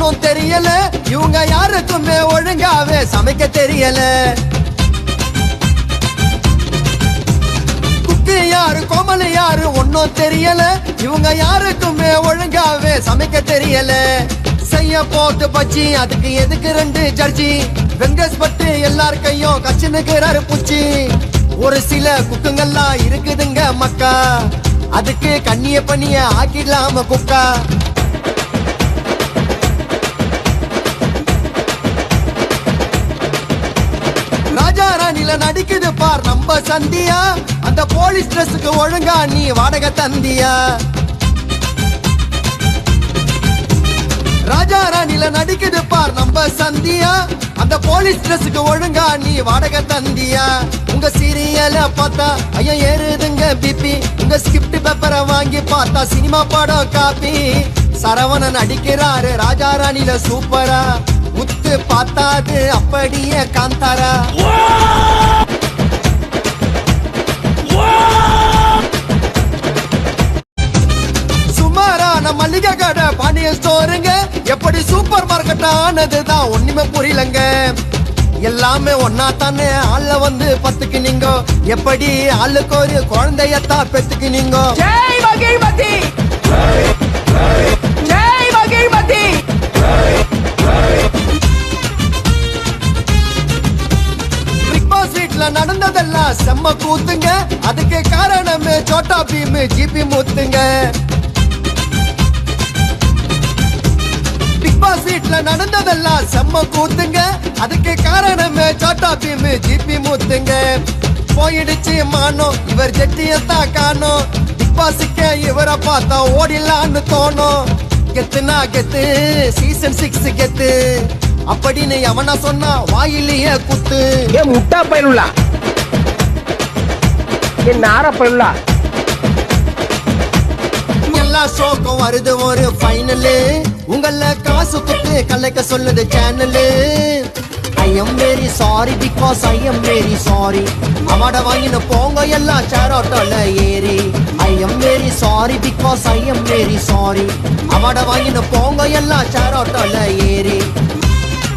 ஒன்னும் தெரியல. இவங்க யாருக்குமே ஒழுங்காவே சமைக்க தெரியல. குக்கு யாரு கோமல் யாரு ஒன்னும் தெரியல. இவங்க யாருக்குமே ஒழுங்காவே சமைக்க தெரியல. செய்ய போட்டு பச்சி அதுக்கு எதுக்கு ரெண்டு ஜட்ஜி? வெங்கஸ் பட்டு எல்லார் கையும் கச்சினுக்கிறாரு பூச்சி. ஒரு சில குக்குங்கெல்லாம் இருக்குதுங்க மக்கா. அதுக்கு கண்ணிய பண்ணிய ஆக்கிடலாம குக்கா. ராஜா ராணில நடிக்குது பார் நம்ம சந்தியா. அந்த போலீஸ் ட்ரெஸ்ஸுக்கு ஒழுங்கா நீ வாடகை தந்தியா? ராஜா ராணில நடிக்குது பார் நம்ம சந்தியா. அந்த போலீஸ் ட்ரெஸ்ஸுக்கு ஒழுங்கா நீ வாடகை தந்தியா? உங்க சீரியல பார்த்தா ஐயா ஏறுதுங்க பிபி உங்க ஸ்கிரிப்ட் பேப்பரை வாங்கி பார்த்தா சினிமா படம் காப்பி. சரவணன் நடிக்கிறாரு ராஜா ராணில சூப்பரா உத்து பார்த்தாது அப்படியே காந்தாரா சுமாரான மளிகை கடை பாண்டிய ஸ்டோருங்க. எப்படி சூப்பர் மார்க்கெட் ஆனதுதான் ஒண்ணுமே புரியலங்க. எல்லாமே ஒன்னா தானே ஆள்ல வந்து பத்துக்கு நீங்க எப்படி ஆளுக்கு ஒரு குழந்தையத்தான் பெத்துக்கு நீங்க பாஸ் நடந்ததெல்லாம் செம்ம கூத்துங்க. அதுக்கு காரணமே சோட்டா பீம் ஜிபி மூத்துங்க. பிக் பாஸ் வீட்ல நடந்ததெல்லாம் செம்ம கூத்துங்க. அதுக்கு காரணமே சோட்டா பீம் ஜிபி மூத்துங்க. போயிடுச்சு மானோ இவர் ஜெட்டியத்தான் காணோம் பிக் பாஸுக்கே இவரை பார்த்தா ஓடிலான்னு தோணும் கெத்துனா கெத்து சீசன் சிக்ஸ் கெத்து. அப்படின்னு எவனா சொன்னா வாயிலேயே குத்து. ஏ முட்டா பயனுள்ளா? ஏ நார பயனுள்ளா? எல்லா ஷோக்கும் வருது ஒரு ஃபைனலு. உங்கள காசு குத்து கலைக்க சொல்லுது channel. I am very sorry because I am very sorry. அவார்ட வாங்கின போங்க எல்லாம் சேர் ஆட்டோல ஏறி. I am very sorry because I am very sorry. அவார்ட வாங்கின போங்க எல்லாம் சேர் ஆட்டோல ஏறி.